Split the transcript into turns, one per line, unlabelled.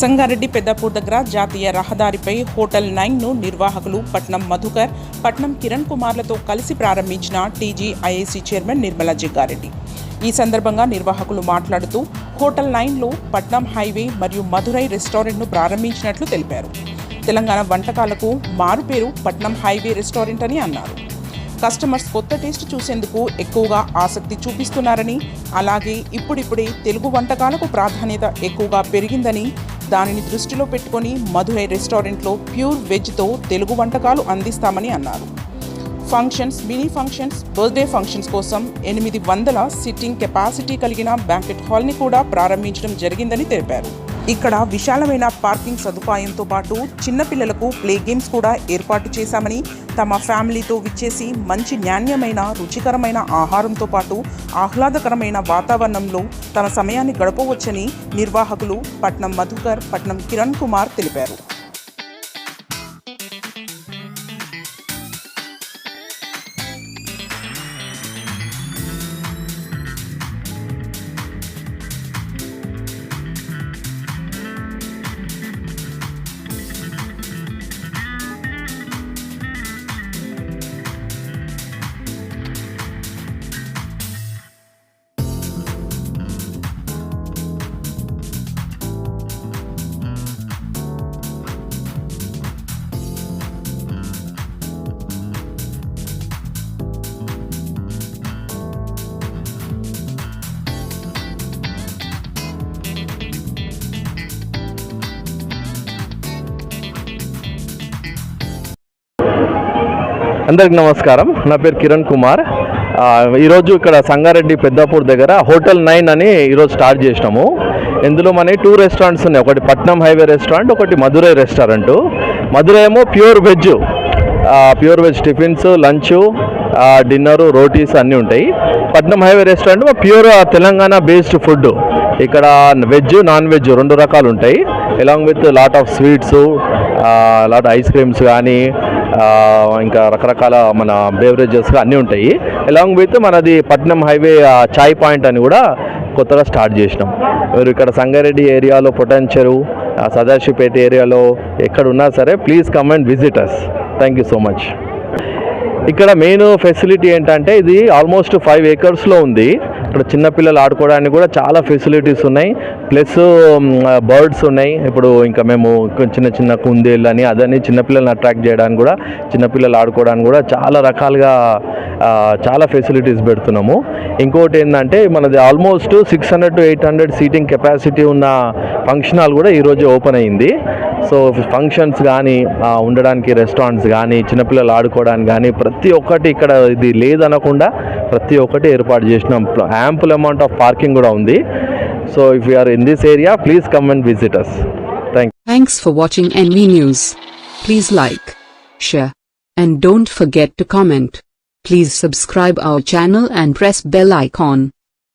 సంగారెడ్డి పెద్దపూర్ దగ్గర జాతీయ రహదారిపై హోటల్ నైన్ను నిర్వాహకులు పట్నం మధుకర్ పట్నం కిరణ్ కుమార్లతో కలిసి ప్రారంభించిన టీజీఐఏసీ చైర్మన్ నిర్మలా జగ్గారెడ్డి. ఈ సందర్భంగా నిర్వాహకులు మాట్లాడుతూ హోటల్ నైన్లో పట్నం హైవే మరియు మధురై రెస్టారెంట్ను ప్రారంభించినట్లు తెలిపారు. తెలంగాణ వంటకాలకు మారుపేరు పట్నం హైవే రెస్టారెంట్ అని అన్నారు. కస్టమర్స్ కొత్త టేస్ట్ చూసేందుకు ఎక్కువగా ఆసక్తి చూపిస్తున్నారని అలాగే ఇప్పుడిప్పుడే తెలుగు వంటకాలకు ప్రాధాన్యత ఎక్కువగా పెరిగిందని దానిని దృష్టిలో పెట్టుకొని మధురై రెస్టారెంట్లో ప్యూర్ వెజ్తో తెలుగు వంటకాలు అందిస్తామని అన్నారు. Functions mini functions birthday functions కోసం ఎనిమిది వందల సిట్టింగ్ కెపాసిటీ కలిగిన బ్యాంకెట్ హాల్ని కూడా ప్రారంభించడం జరిగిందని తెలిపారు. ఇక్కడ విశాలమైన పార్కింగ్ సదుపాయంతో పాటు చిన్నపిల్లలకు ప్లే గేమ్స్ కూడా ఏర్పాటు చేశామని తమ ఫ్యామిలీతో విచ్చేసి మంచి నాణ్యమైన రుచికరమైన ఆహారంతో పాటు ఆహ్లాదకరమైన వాతావరణంలో తమ సమయాన్ని గడపవచ్చని నిర్వాహకులు పట్నం మధుకర్ పట్నం కిరణ్ కుమార్ తెలిపారు.
అందరికి నమస్కారం. నా పేరు కిరణ్ కుమార్. ఈరోజు ఇక్కడ సంగారెడ్డి పెద్దాపూర్ దగ్గర హోటల్ నైన్ అని ఈరోజు స్టార్ట్ చేసినాము. ఇందులో మన టూ రెస్టారెంట్స్ ఉన్నాయి. ఒకటి పట్నం హైవే రెస్టారెంట్ ఒకటి మధురై రెస్టారెంట్. మధురై ఏమో pure veg. Pure veg tiffins lunch dinner rotis అన్నీ ఉంటాయి. Patnam highway restaurant pure Telangana based food. ఇక్కడ వెజ్ నాన్ వెజ్ రెండు రకాలు ఉంటాయి. Along with lot of sweets lot ice creams కానీ ఇంకా రకరకాల మన బేవరేజెస్ అన్నీ ఉంటాయి. అలాంగ్ విత్ మనది పట్నం హైవే చాయ్ పాయింట్ అని కూడా కొత్తగా స్టార్ట్ చేసినాం. మీరు ఇక్కడ సంగారెడ్డి ఏరియాలో పొటెన్షియల్ సదాశివపేట ఏరియాలో ఎక్కడ ఉన్నా సరే please come and visit us thank you so much ఇక్కడ మెయిన్ ఫెసిలిటీ ఏంటంటే ఇది ఆల్మోస్ట్ ఫైవ్ ఏకర్స్లో ఉంది. ఇక్కడ చిన్నపిల్లలు ఆడుకోవడానికి కూడా చాలా ఫెసిలిటీస్ ఉన్నాయి. ప్లస్ బర్డ్స్ ఉన్నాయి. ఇప్పుడు ఇంకా మేము చిన్న చిన్న కుందేళ్ళు అని అదని చిన్నపిల్లల్ని అట్రాక్ట్ చేయడానికి కూడా చిన్నపిల్లలు ఆడుకోవడానికి కూడా చాలా రకాలుగా చాలా ఫెసిలిటీస్ పెడుతున్నాము. ఇంకోటి ఏంటంటే మనది almost six hundred to eight hundred seating capacity ఉన్న ఫంక్షన్ హాల్ కూడా ఈరోజు ఓపెన్ అయింది. సో ఫంక్షన్స్ కానీ ఉండడానికి రెస్టారెంట్స్ కానీ చిన్నపిల్లలు ఆడుకోవడానికి కానీ ప్రతి ఒక్కటి ఇక్కడ ఇది లేదనకుండా ప్రతి ఒక్కటి ఏర్పాటు చేసినాం యాంపుల్ అమౌంట్ ఆఫ్ పార్కింగ్ కూడా ఉంది so if you're in this area please come and visit us thank
Thanks for watching NV News. Please like, share, and don't forget to comment. Please subscribe our channel and press bell icon.